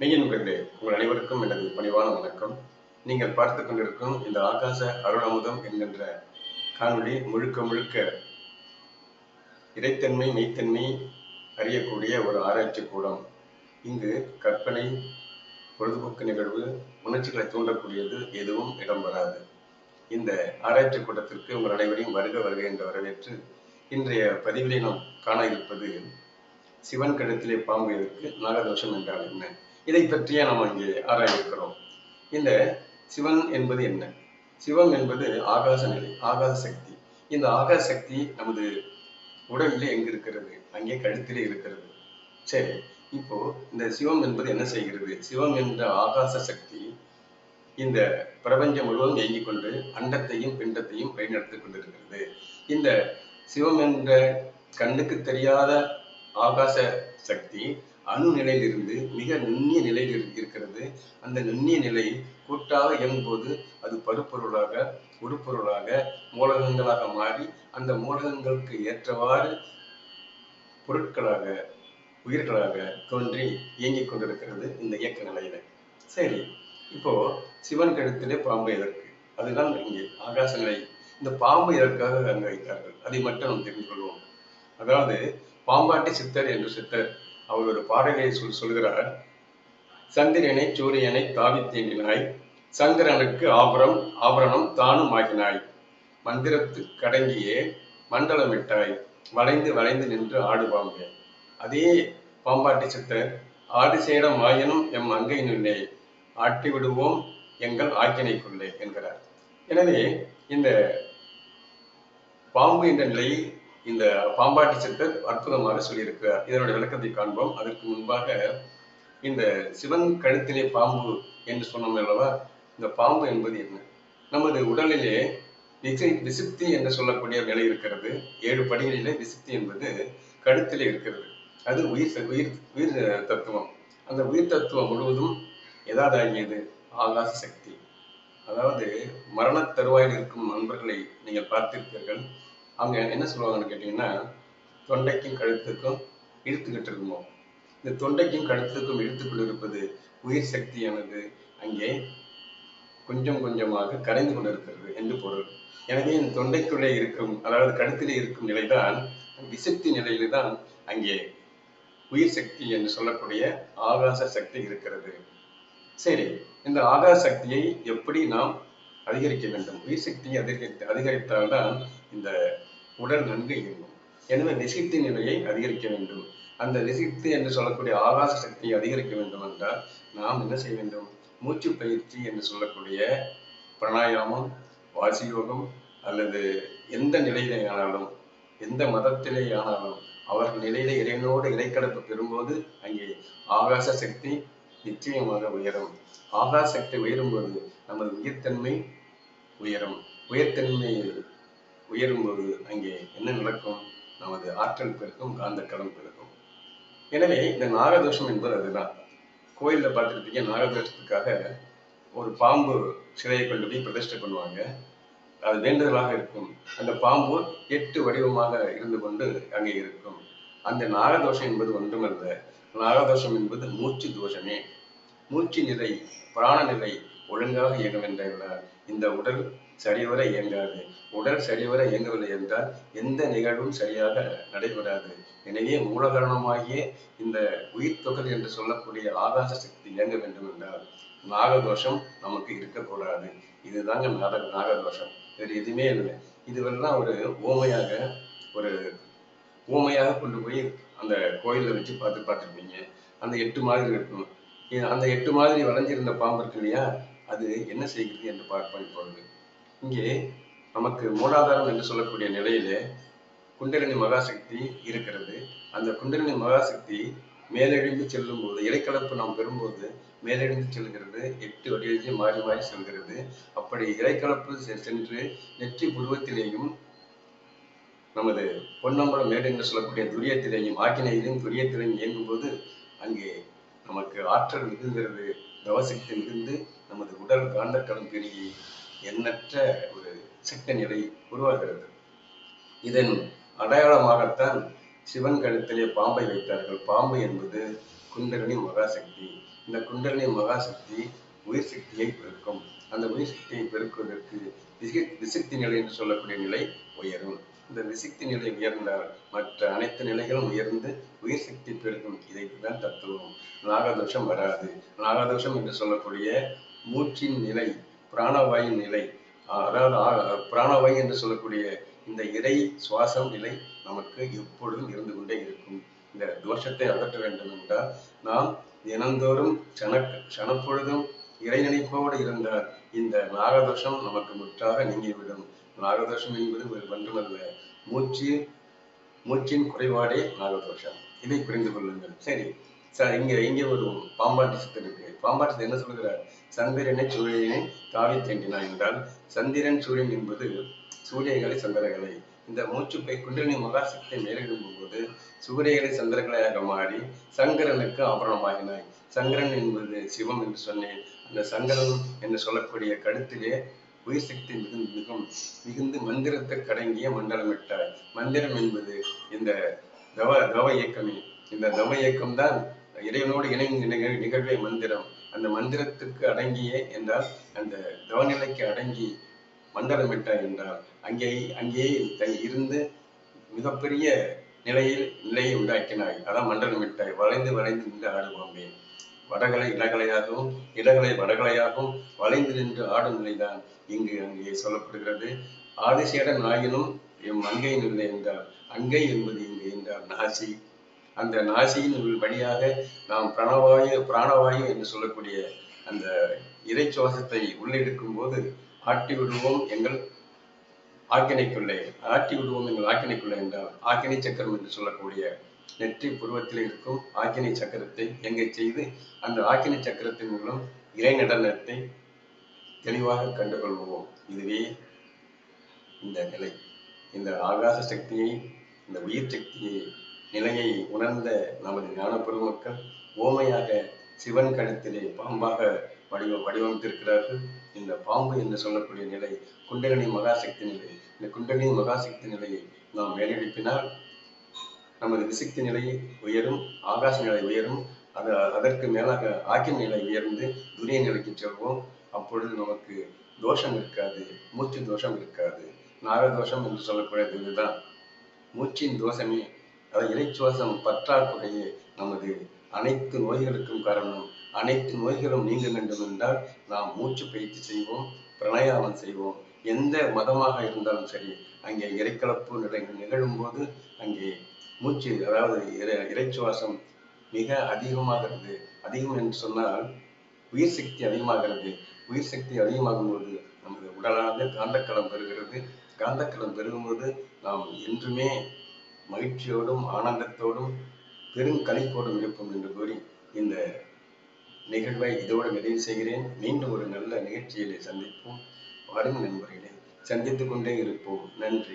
மெய்யன்பர்களே உங்கள் அனைவருக்கும் எனது பணிவான வணக்கம். நீங்கள் பார்த்து கொண்டிருக்கும் இந்த ஆகாச அருளமுதம் என்கின்ற காணொளி முழுக்க முழுக்க இறைத்தன்மை மெய்த்தன்மை அறியக்கூடிய ஒரு ஆராய்ச்சி கூடம். இங்கு கற்பனை பொழுதுபோக்கு நிகழ்வு உணர்ச்சிகளை தூண்டக்கூடியது எதுவும் இடம்பெறாது இந்த ஆராய்ச்சி கூட்டத்திற்கு உங்கள் அனைவரையும் வருக வருக என்று வரவேற்று இன்றைய பதிவிலே நாம் காண இருப்பது சிவன் கழுத்திலே பாம்பு எதற்கு? நாகதோஷம் என்றால் என்ன? இதை பற்றியே நாம் இங்கே ஆராயிருக்கிறோம் இந்த சிவன் என்பது என்ன? சிவம் என்பது ஆகாச நிலை ஆகாச சக்தி. இந்த ஆகாச சக்தி நமது உடலிலே எங்க இருக்கிறது? அங்கே கழுத்திலே இருக்கிறது. சரி இப்போ இந்த சிவம் என்பது என்ன செய்கிறது? சிவம் என்ற ஆகாச சக்தி இந்த பிரபஞ்சம் முழுவதும் இயங்கிக் கொண்டு அண்டத்தையும் பிண்டத்தையும் வழிநடத்திக் கொண்டிருக்கிறது. இந்த சிவம் என்ற கண்ணுக்கு தெரியாத ஆகாச சக்தி அணு நிலையிலிருந்து மிக நுண்ணிய நிலையில் இருக்கிறது. அந்த நுண்ணிய நிலை கூட்டாக இயங்கும்போது அது பருப்பொருளாக உருப்பொருளாக மூலகங்களாக மாறி அந்த மூலகங்களுக்கு ஏற்றவாறு பொருட்களாக உயிர்களாக தோன்றி இயங்கிக் கொண்டிருக்கிறது இந்த இயக்க நிலையில. சரி இப்போ சிவன் கழுத்திலே பாம்பு எதற்கு? அதுதான் இங்கே ஆகாச நிலை. இந்த பாம்பு எதற்காக அங்கு வைத்தார்கள்? அதை மட்டும் நாம் தெரிந்து கொள்வோம். அதாவது பாம்பாட்டி சித்தர் என்று சித்தர் அவர் ஒரு பாடலை சொல் சொல்கிறார். சந்திரனை சூரியனை தாவி தீண்டினாய். சந்திரனுக்கு ஆபரம் ஆபரணம் தானும் ஆகினாய் மந்திரத்து கடங்கியே மண்டலமிட்டாய். வளைந்து வளைந்து நின்று ஆடு அதே பாம்பாட்டி சித்தர் ஆடு சேட ஆயினும் எம் அங்கை ஆட்டி விடுவோம் எங்கள் ஆக்கினைக்குள்ளே என்கிறார். எனவே இந்த பாம்பு என்ற நிலையை இந்த பாம்பாட்டி சித்தர் அற்புதமாக சொல்லியிருக்கிறார். இதனுடைய விளக்கத்தை காண்போம். அதற்கு முன்பாக இந்த சிவன் கழுத்திலே பாம்பு என்று சொன்னோம் அல்லவா? இந்த பாம்பு என்பது என்ன? நமது உடலிலே விசை விசுப்தி என்று சொல்லக்கூடிய நிலை இருக்கிறது. ஏழு படிகளிலே விசுப்தி என்பது கழுத்திலே இருக்கிறது. அது உயிர் ச- உயிர் உயிர் தத்துவம். அந்த உயிர் தத்துவம் முழுவதும் எதாதாகியது? ஆகாச சக்தி. அதாவது மரணத் தருவாயில் இருக்கும் நண்பர்களை நீங்கள் பார்த்திருப்பீர்கள். அவங்க என்ன சொல்லுவாங்கன்னு கேட்டீங்கன்னா தொண்டைக்கும் கழுத்துக்கும் இழுத்துக்கிட்டு இருக்குமோ? இந்த தொண்டைக்கும் கழுத்துக்கும் இழுத்துக்குள் இருப்பது உயிர் சக்தியானது. அங்கே கொஞ்சம் கொஞ்சமாக கரைந்து கொண்டிருக்கிறது என்று பொருள். எனவே இந்த தொண்டைக்குள்ளே இருக்கும் அதாவது கழுத்திலே இருக்கும் நிலைதான் விசக்தி நிலையில்தான் அங்கே உயிர் சக்தி என்று சொல்லக்கூடிய ஆகாச சக்தி இருக்கிறது. சரி இந்த ஆகாச சக்தியை எப்படி நாம் அதிகரிக்க வேண்டும்? உயிர் சக்தியை அதிகரித்து அதிகரித்தால்தான் இந்த உடல் நன்கு இயங்கும். எனவே நிசைத்து நிலையை அதிகரிக்க வேண்டும். அந்த நிசித்து என்று சொல்லக்கூடிய ஆகாச சக்தியை அதிகரிக்க வேண்டும் என்றால் நாம் என்ன செய்ய வேண்டும்? மூச்சு பயிற்சி என்று சொல்லக்கூடிய பிராணாயாமம் வாசியோகம் அல்லது எந்த நிலையிலே ஆனாலும் எந்த மதத்திலே ஆனாலும் அவர்கள் நிலையில இறைவனோடு இறைக்கலப்பு பெறும்போது அங்கே ஆகாச சக்தி நிச்சயமாக உயரும். ஆகாச சக்தி உயரும் போது நமது உயிர்த்தன்மை உயரும். உயர்த்தன்மை உயரும்போது அங்கே என்ன நடக்கும்? நமது ஆற்றல் பெருக்கும் காந்த களம் பெருக்கும் எனவே இந்த நாகதோஷம் என்பது அதுதான். கோயில்ல பார்த்துருப்பீங்க நாகதோஷத்துக்காக ஒரு பாம்பு சிலையை கொண்டு போய் பிரதிஷ்டை பண்ணுவாங்க. அது வேண்டுதலாக இருக்கும். அந்த பாம்பு எட்டு வடிவமாக இருந்து கொண்டு அங்கே இருக்கும். அந்த நாகதோஷம் என்பது ஒன்றுமல்ல. நாகதோஷம் என்பது மூச்சு தோஷமே. மூச்சு நிலை பிராண நிலை ஒழுங்காக இயங்க வேண்டிய என்றால் இந்த உடல் சரிவர இயங்காது. உடல் சரிவர இயங்கவில்லை என்றால் எந்த நிகழ்வும் சரியாக நடைபெறாது. எனவே மூலகரணமாகிய இந்த உயிர் தொகல் என்று சொல்லக்கூடிய ஆகாச சக்தி இயங்க வேண்டும் என்றால் நாகதோஷம் நமக்கு இருக்கக்கூடாது. இதுதாங்க நாக நாகதோஷம். வேறு எதுவுமே இல்லை. இதுவெல்லாம் ஒரு ஓமையாக ஒரு ஊமையாக கொண்டு போய் அந்த கோயிலில் வச்சு பார்த்து பார்த்துருப்பீங்க. அந்த எட்டு மாதிரி இருக்கும். அந்த எட்டு மாதிரி வளைஞ்சிருந்த பாம்பு இருக்கு இல்லையா? அது என்ன செய்கிறது என்று பார்ப்போம் இப்பொழுது. இங்கே நமக்கு மூலாதாரம் என்று சொல்லக்கூடிய நிலையிலே குண்டலினி மகாசக்தி இருக்கிறது. அந்த குண்டலினி மகாசக்தி மேலெழுந்து செல்லும் போது இடைக்கலப்பு நாம் பெறும்போது மேலெழுந்து செல்கிறது எட்டு வடிவிலே மாறி மாறி செல்கிறது. அப்படி இடைக்கலப்பு சென்று நெற்றி புருவத்திலேயும் நமது பொன்னம்பலம் மேடு என்று சொல்லக்கூடிய துரியத்திலேயும் ஆக்கினையிலும் துரியத்திலையும் இயங்கும்போது அங்கே நமக்கு ஆற்றல் மிகுந்தது தவசக்தி மிகுந்து நமது உடல் காந்தக்கலம் பெருகி எண்ணற்ற ஒரு சிக்க நிலை உருவாகிறது. இதன் அடையாளமாகத்தான் சிவன் கழுத்திலே பாம்பை வைத்தார்கள். பாம்பு என்பது குண்டலினி மகாசக்தி. இந்த குண்டலினி மகாசக்தி உயிர் சக்தியை பெருக்கும். அந்த உயிர் சக்தியை பெருக்குவதற்கு விசக்தி நிலை என்று சொல்லக்கூடிய நிலை உயரும். இந்த விசக்தி நிலை உயர்ந்தால் மற்ற அனைத்து நிலைகளும் உயர்ந்து உயிர் சக்தி பெருக்கும். இதைத்தான் தத்துவம். நாகதோஷம் வராது. நாகதோஷம் என்று சொல்லக்கூடிய மூச்சின் நிலை பிராணவாயின் நிலை. அதாவது பிராணவாயு என்று சொல்லக்கூடிய இந்த இறை சுவாசம் நிலை நமக்கு எப்பொழுதும் இருந்து கொண்டே இருக்கும். இந்த தோஷத்தை அகற்ற வேண்டும் என்றால் நாம் தினந்தோறும் சனக் சனப்பொழுதும் இறை நினைப்போடு இருந்தால் இந்த நாகதோஷம் நமக்கு முற்றாக நீங்கிவிடும். நாகதோஷம் என்பது வேறு ஒன்றுமல்ல மூச்சு மூச்சின் குறைபாடே நாகதோஷம். இதை புரிந்து கொள்ளுங்கள். சரி. சார் இங்க இங்கே ஒரு பாம்பாட்டி சித்தர் இருக்கு. பாம்பாட்டி சித்தர் என்ன சொல்கிறார் சந்திரனை சூரியனை தாவி தேண்டினான் என்றால் சந்திரன் சூரியன் என்பது சூரியகளை சந்திரகளை இந்த மூச்சுப்பை குண்டலினி மகாசக்தியை மேலிடும் போது சூரியகளை சந்திரகளையாக மாறி சங்கரனுக்கு ஆபரணமாகினாய். சங்கரன் என்பது சிவம் என்று சொன்னேன். அந்த சங்கரன் என்று சொல்லக்கூடிய கழுத்திலே உயிர் சக்தி மிகுந்து மிகும் மிகுந்து மந்திரத்தை அடங்கிய மண்டலமிட்டாய் மந்திரம் என்பது இந்த தவ தவ இயக்கமே. இந்த தவ இயக்கம் தான் இறைவனோடு இணைந்து நிகழ் நிகழ்வே மந்திரம். அந்த மந்திரத்துக்கு அடங்கிய என்றால் அந்த தவநிலைக்கு அடங்கி மண்டலமிட்டாய் என்றால் அங்கே அங்கேயே த- இருந்து மிகப்பெரிய நிலையில் நிலையை உண்டாக்கினாய். அதான் மண்டலமிட்டாய் வளைந்து வளைந்து நின்று ஆடுவோமே வடகலை இடகலையாகவும் இடகலை வடகலையாகவும் வளைந்து நின்று ஆடும் நிலைதான் இங்கு அங்கே சொல்லப்படுகிறது. ஆதிசேட நாயினும் எம் அங்கையின் இல்லை என்றார் அங்கை என்பது இங்கு என்றார் நாசி அந்த நாசியின் வழியாக நாம் பிரணவாயு பிராணவாயு என்று சொல்லக்கூடிய அந்த இறை சுவாசத்தை உள்ளெடுக்கும் போது ஆட்டி விடுவோம் எங்கள் ஆக்கினைக்குள்ளே. ஆட்டி விடுவோம் எங்கள் ஆக்கினைக்குள்ளே என்றால் ஆக்கினை சக்கரம் என்று சொல்லக்கூடிய நெற்றி புருவத்தில் இருக்கும் ஆக்கினை சக்கரத்தை எங்கே செய்து அந்த ஆக்கினை சக்கரத்தின் மூலம் இறை நடனத்தை தெளிவாக கண்டுகொள்வோம். இதுவே இந்த நிலை. இந்த ஆகாச சக்தியை இந்த உயிர் சக்தியை நிலையை உணர்ந்த நமது ஞான பெருமக்கள் ஓமையாக சிவன் கழுத்திலே பாம்பாக வடிவ வடிவமைத்திருக்கிறார்கள். இந்த பாம்பு என்று சொல்லக்கூடிய நிலை குண்டலினி மகாசக்தி நிலை. இந்த குண்டலினி மகாசக்தி நிலையை நாம் மேலெழுப்பினால் நமது விசக்தி நிலை உயரும் ஆகாச நிலை உயரும் அது அதற்கு மேலாக ஆக்கிய நிலை உயர்ந்து துரிய நிலைக்கு செல்வோம். அப்பொழுது நமக்கு தோஷம் இருக்காது மூச்சு தோஷம் இருக்காது. நாகதோஷம் என்று சொல்லக்கூடியது இதுதான். மூச்சின் தோஷமே அதாவது இறைச்சுவாசம் பற்றாக்குறையே நமது அனைத்து நோய்களுக்கும் காரணம். அனைத்து நோய்களும் நீங்க வேண்டும் என்றால் நாம் மூச்சு பயிற்சி செய்வோம் பிரணயாமம் செய்வோம். எந்த மதமாக இருந்தாலும் சரி அங்கே இறைக்கலப்பு நிகழும் போது அங்கே மூச்சு அதாவது இறை இறைச்சுவாசம் மிக அதிகமாகிறது. அதிகம் என்று சொன்னால் உயிர் சக்தி அதிகமாகிறது. உயிர் சக்தி அதிகமாகும் போது நமது உடலானது காந்தக்களம் பெறுகிறது. காந்தக்களம் பெருகும்போது நாம் என்றுமே மகிழ்ச்சியோடும் ஆனந்தத்தோடும் பெருங்களிப்போடும் இருப்போம் என்று கூறி இந்த நிகழ்வை இதோடு நிறைவு செய்கிறேன். மீண்டும் ஒரு நல்ல நிகழ்ச்சியிலே சந்திப்போம். வரும் நண்பர்களே சந்தித்துக் கொண்டே இருப்போம். நன்றி.